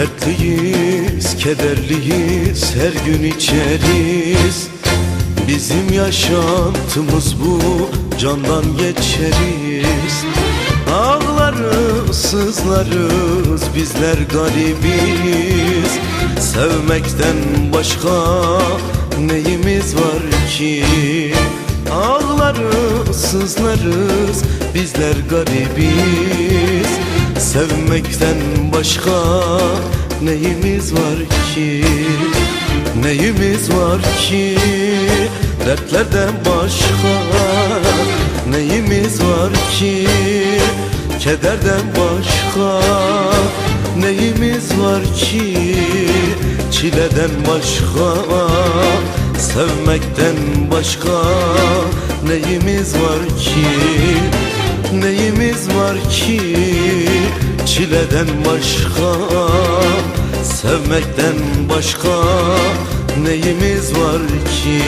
Dertliyiz, kederliyiz, her gün içeriz. Bizim yaşantımız bu, candan geçeriz. Ağlarız, sızlarız, bizler garibiz. Sevmekten başka neyimiz var ki? Ağlarız, sızlarız, bizler garibiz Sevmekten başka neyimiz var ki? Neyimiz var ki? Dertlerden başka Neyimiz var ki? Kederden başka Neyimiz var ki? Çileden başka Sevmekten başka neyimiz var ki? Neyimiz var ki çileden başka Sevmekten başka neyimiz var ki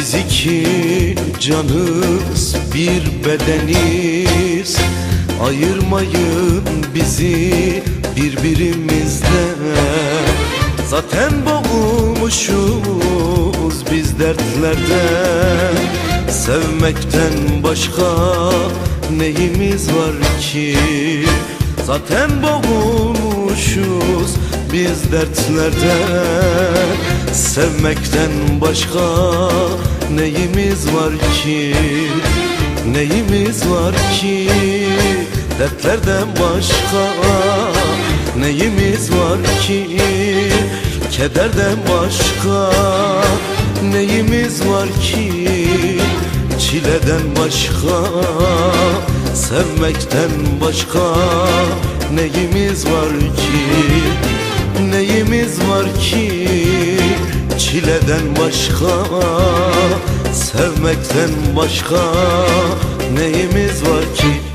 Biz iki canız bir bedeniz Ayırmayın bizi birbirimizden. Zaten boğulmuşuz biz dertlerden. Sevmekten başka neyimiz var ki? Zaten boğulmuşuz biz dertlerden. Sevmekten başka neyimiz var ki? Neyimiz var ki dertlerden başka Neyimiz var ki? Kederden başka Neyimiz var ki? Çileden başka Sevmekten başka neyimiz var ki? Neyimiz var ki? Çileden başka Sevmekten başka neyimiz var ki